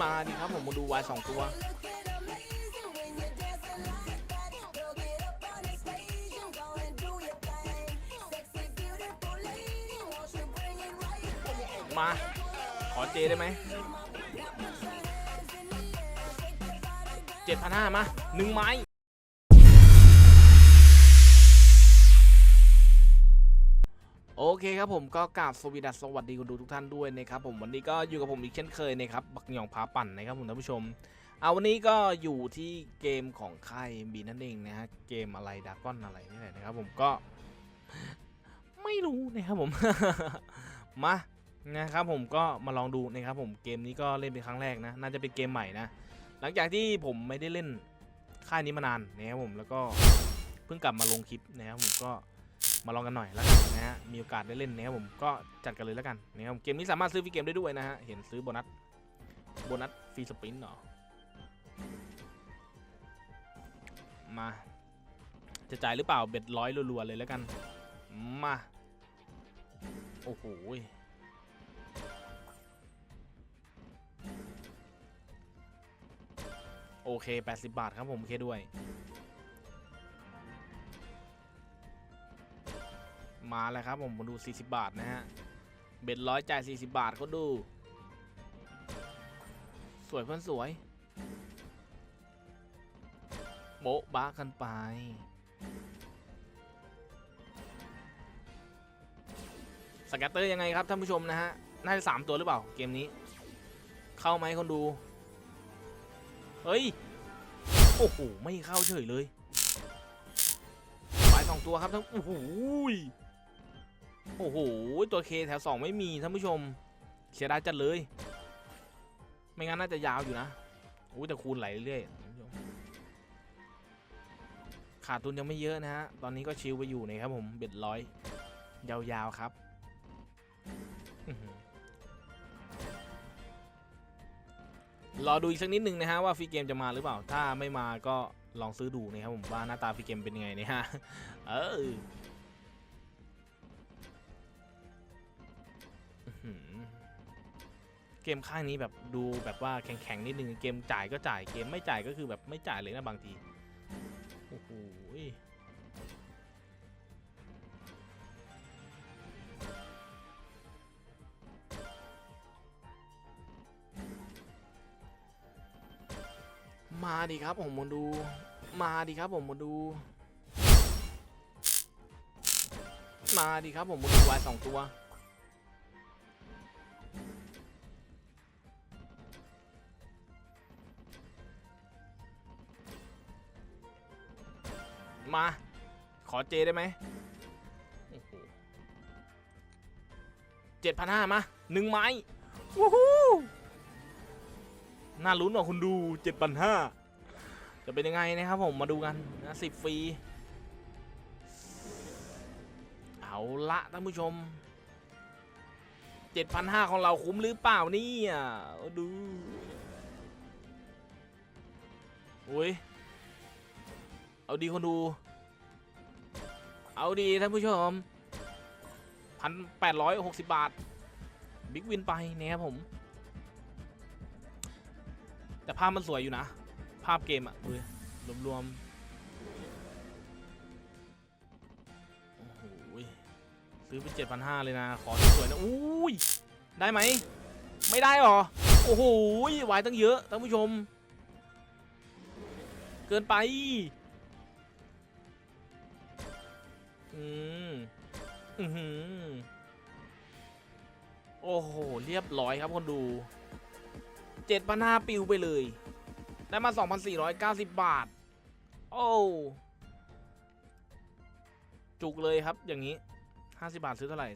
มาดิครับผมมาดูวายสองตัวมา ขอเจได้ไหมเจ็ดพันห้ามาหนึ่งไม้ เคครับผมก็กราบสวีดัสสวัสดีคุณดูทุกท่านด้วยนะครับผมวันนี้ก็อยู่กับผมอีกเช่นเคยนะครับบักหยองพาปั่นนะครับผมท่านผู้ชมเอาวันนี้ก็อยู่ที่เกมของค่ายบีนั่นเองนะฮะเกมอะไรดากอนอะไรนี่แหละนะครับผมก็ไม่รู้นะครับผมมานะครับผมก็มาลองดูนะครับผมเกมนี้ก็เล่นเป็นครั้งแรกนะน่าจะเป็นเกมใหม่นะหลังจากที่ผมไม่ได้เล่นค่ายนี้มานานนะครับผมแล้วก็เพิ่งกลับมาลงคลิปนะครับผมก็ มาลองกันหน่อยแล้วกันนะฮะมีโอกาสได้เล่นนะครับผมก็จัดกันเลยแล้วกันนะครับเกมนี้สามารถซื้อฟรีเกมได้ด้วยนะฮะเห็นซื้อโบนัสโบนัสฟรีสปินเหรอมาจะจ่ายหรือเปล่าเบ็ดร้อยรัวๆเลยแล้วกันมาโอ้โหโอเค 80 บาทครับผมโอเคด้วย มาแล้วครับผมมาดู 40 บาทนะฮะ เบ็ดร้อยจ่าย 40 บาทเขาดู สวยเพื่อนสวยโบ๊ะบ้ากันไปสแกตเตอร์ยังไงครับท่านผู้ชมนะฮะ น่าจะ 3 ตัวหรือเปล่า เกมนี้ เข้าไหมคนดู เฮ้ย โอ้โห ไม่เข้าเฉยเลยปสองตัวครับทั้งโอ้โห โอ้โห ตัวเคแถวสองไม่มีท่านผู้ชม เสียดายจัดเลย ไม่งั้นน่าจะยาวอยู่นะโอ้ยแต่คูณไหลเรื่อยท่านผู้ชมขาดทุนยังไม่เยอะนะฮะ ตอนนี้ก็ชิลไปอยู่นะครับผมเบ็ดร้อย ยาวๆครับ รอดูอีกสักนิดหนึ่งนะฮะว่าฟรีเกมจะมาหรือเปล่า ถ้าไม่มาก็ลองซื้อดูนะครับผมว่าหน้าตาฟรีเกมเป็นยังไงนี่ยฮะ เออ เกมค่ายนี้แบบดูแบบว่าแข็งๆนิดนึงเกมจ่ายก็จ่ายเกมไม่จ่ายก็คือแบบไม่จ่ายเลยนะบางทีโอ้โหมาดิครับผมมาดู มาดิครับผมมาดู มาดิครับผมมาดูวายสองตัว มา ขอเจได้ไหมเจ็ดพันห้ามาหนึ่งไม้วู้ฮู้น่าลุ้นว่ะคุณดูเจ็ดพันห้าจะเป็นยังไงนะครับผมมาดูกันนะสิบฟรี เอาละท่านผู้ชมเจ็ดพันห้าของเราคุ้มหรือเปล่านี่ยเอาดูโอ้ย เอาดีคนดู เอาดีท่านผู้ชมพันแปดร้อยหกสิบบาท บิ๊กวินไปเนี่ยครับผม แต่ภาพมันสวยอยู่นะ ภาพเกมอะดูดิรวมๆ โอ้โห ซื้อไปเจ็ดพันห้าเลยนะ ขอสวยนะอุ้ย ได้ไหม ไม่ได้หรอ โอ้โหยวายตั้งเยอะท่านผู้ชม เกินไป อืมอือหือโอ้โห เรียบร้อยครับคนดูเจ็ดพันห้าปิวไปเลย ได้มา2,490บบาท โอ้จุกเลยครับอย่างนี้50บาทซื้อเท่าไหร่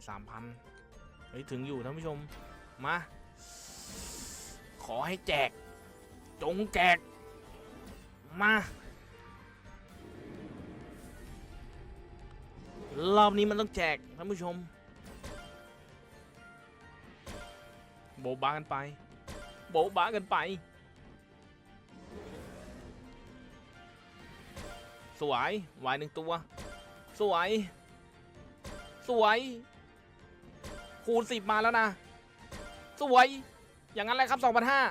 3,000เฮ้ย ถึงอยู่ท่านผู้ชม มา ขอให้แจก จงแจก มา รอบนี้มันต้องแจกท่านผู้ชม โบบากันไป โบบากันไป สวยวายหนึ่งตัว สวย สวย คูณสิบมาแล้วนะ สวย อย่างนั้นแหละครับสองพันห้า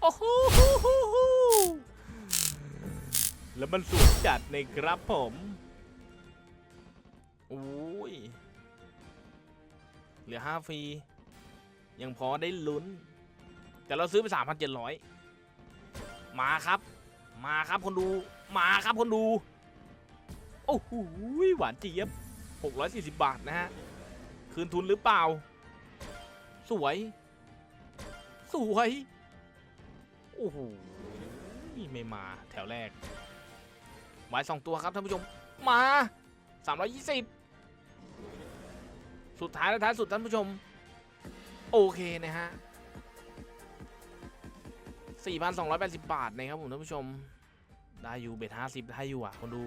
โอ้โหแล้วมันสูงจัดในครับผม อ้ย เหลือห้าฟรี ยังพอได้ลุ้น แต่เราซื้อไปสามพันเจ็ดร้อยมาครับ มาครับคนดู มาครับคนดู โอ้โหหวานเจี๊ยบหกร้อยสี่สิบบาทนะฮะ คืนทุนหรือเปล่า สวย สวย โอ้โหไม่มาแถวแรกไว้สองตัวครับท่านผู้ชม มาสามร้อยยี่ สุดท้ายและท้ายสุดท่านผู้ชม โอเคนะฮะ 4,280 บาทนะครับผมท่านผู้ชม ได้อยู่เบ็ด50 ได้อยู่อะ คนดู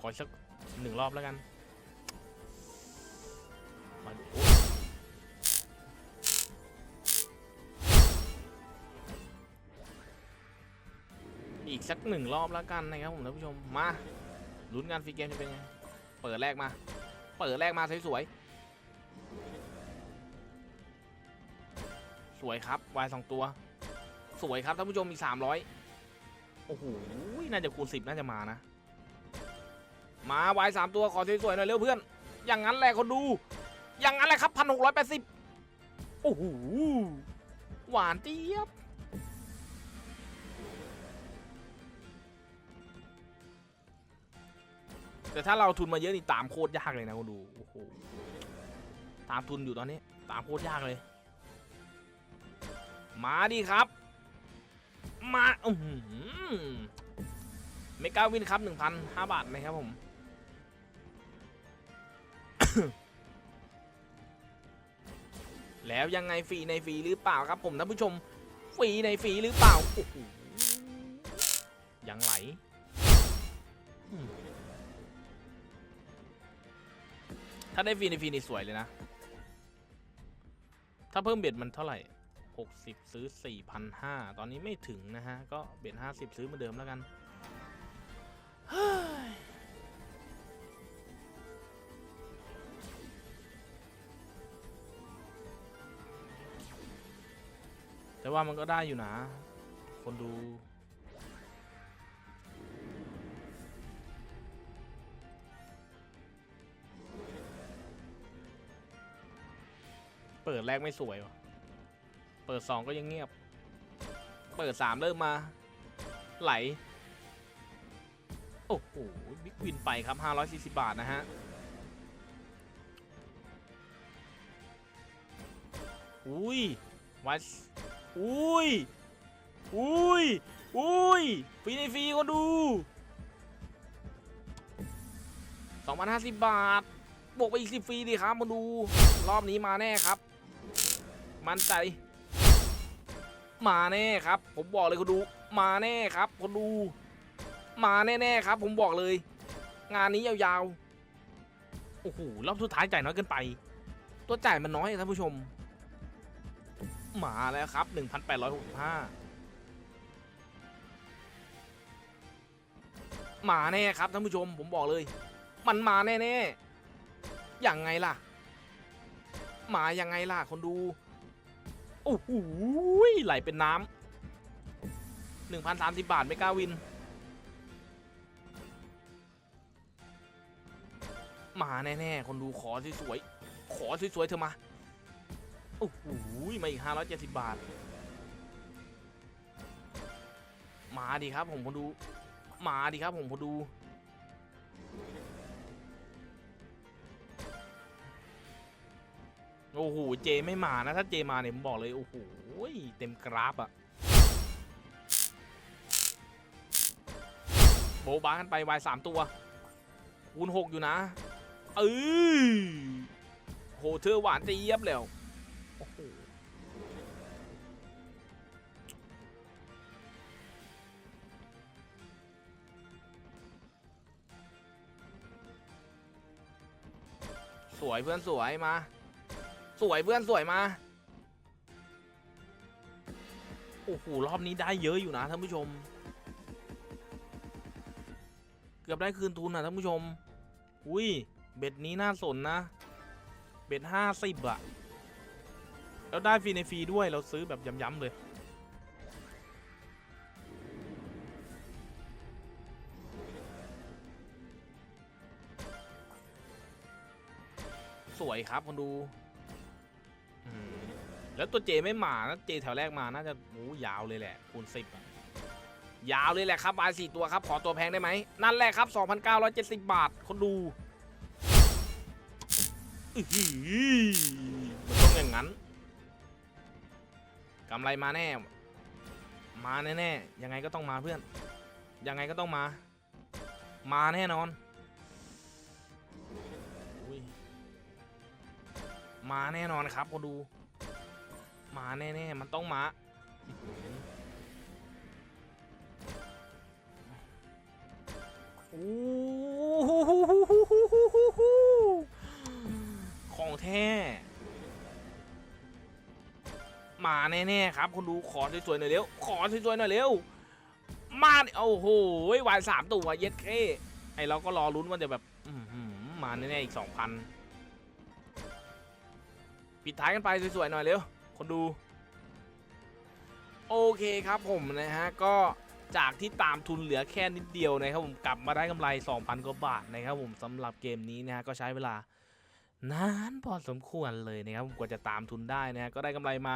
ขอสักหนึ่งรอบแล้วกันมาดูอ้อีกสักหนึ่งรอบแล้วกันนะครับผมท่านผู้ชม มาลุ้นงานฟรีเกมจะเป็นไง เปิดแรกมา เปิดแรกมาสวยๆ สวยครับวายสองตัว สวยครับท่านผู้ชมมี300โอ้โหน่าจะคูณ10น่าจะมานะ มาวายสามตัวขอสวยๆหน่อยเร็วเพื่อน อย่างนั้นแหละคนดู อย่างนั้นแหละครับพันหกร้อยแปดสิบโอ้โหหวานเจี๊ยบแต่ถ้าเราทุนมาเยอะนี่ตามโคตรยากเลยนะคนดู โอ้โห ตามทุนอยู่ตอนนี้ ตามโคตรยากเลย มาดีครับ มาอือหือเมกาวินครับ1,005บาทนะครับผมแล้วยังไงฟรีในฟรีหรือเปล่าครับผมท่านผู้ชมฟรีในฟรีหรือเปล่าโอ้โหยังไหลถ้าได้ฟรีในฟรีนี่สวยเลยนะ ถ้าเพิ่มเบ็ดมันเท่าไหร่ 60 ซื้อ 4,500 ตอนนี้ไม่ถึงนะฮะ ก็เบ็ด50 ซื้อเหมือนเดิมแล้วกันแต่ว่ามันก็ได้อยู่นะ คนดู เปิดแรกไม่สวยวะ เปิดสองก็ยังเงียบ เปิดสามเริ่มมา ไหล โอ้โหบิ๊กวินไปครับ 540 บาทนะฮะอุ้ยวัสอุ้ยอุ้ยอุ้ยฟรีในฟรีก็ดู 2,050 บาท บวกไปอีก 10 ฟรีดีครับมาดู รอบนี้มาแน่ครับ มั่นใจ มาแน่ครับ ผมบอกเลยคุณดู มาแน่ครับคุณดู มาแน่ๆครับ ผมบอกเลย งานนี้ยาวๆ โอ้โหรอบสุดท้ายจ่ายน้อยเกินไป ตัวจ่ายมันน้อยท่านผู้ชม มาแล้วครับ 1,865 มาแน่ครับท่านผู้ชม ผมบอกเลย มันมาแน่ๆอย่างไงล่ะ มาอยังไงล่ะคนดู โอ้โหไหลเป็นน้ำหนึ่งพันสามสิบบาทไม่กล้าวิน มาแน่ๆ คนดูขอสวยๆ ขอสวยๆ เธอมา โอ้โหมาอีกห้าร้อยเจ็ดสิบบาท มาดีครับผมคนดู มาดีครับผมคนดู โอ้โห เจไม่มานะ ถ้าเจมาเนี่ยผมบอกเลย โอ้โห เต็มกราฟอะโบบากันไปวายสามตัว คูณหกอยู่นะ เออโหเธอหวานจะเยียบแล้ว โอ้โหสวยเพื่อนสวยมา สวยเพื่อนสวยมา โอ้โหรอบนี้ได้เยอะอยู่นะท่านผู้ชม เกือบได้คืนทุนนะท่านผู้ชม อุ้ยเบ็ดนี้น่าสนนะ เบ็ดห้าสิบอะแล้วได้ฟรีในฟรีด้วยเราซื้อแบบย้ำๆเลย สวยครับคนดู แล้วตัวเจไม่มานะเจแถวแรกมาน่าจะโอ้ยาวเลยแหละคูณสิบยาวเลยแหละครับบายสี่ตัวครับ ขอตัวแพงได้ไหม นั่นแหละครับ 2,970 บาท คนดูมันต้องอย่างนั้นกำไรมาแน่ มาแน่ๆ ยังไงก็ต้องมาเพื่อน ยังไงก็ต้องมา มาแน่นอนอมาแน่นอนครับคนดู มาแน่ๆ มันต้องมาโอ้โหของแท้ มาแน่ๆครับคนดูขอสวยๆหน่อยเร็ว ขอสวยๆหน่อยเร็ว มาโอ้โหวายสามตัวเย็ดเค้ไอเราก็รอลุ้นว่าจะแบบมาแน่ๆอีกสองพันปิดท้ายกันไปสวยๆหน่อยเร็ว คนดู โอเคครับผมนะฮะ ก็จากที่ตามทุนเหลือแค่นิดเดียวนะครับผมกลับมาได้กำไร 2,000 กว่าบาทนะครับผมสำหรับเกมนี้นะฮะก็ใช้เวลานานพอสมควรเลยนะครับผมกว่าจะตามทุนได้นะฮะก็ได้กำไรมา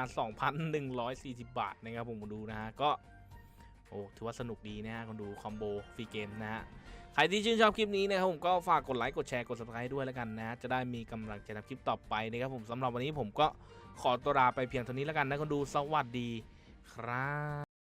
2,140 บาทนะครับผมดูนะฮะก็โอ้ถือว่าสนุกดีนะฮะคนดูคอมโบฟรีเกมนะฮะใครที่ชื่นชอบคลิปนี้นะครับผมก็ฝากกดไลค์กดแชร์กด subscribe ด้วยแล้วกันนะฮะจะได้มีกำลังใจทำคลิปต่อไปนะครับผมสำหรับวันนี้ผมก็ ขอตัวลาไปเพียงเท่านี้แล้วกันนะคนดูสวัสดีครับ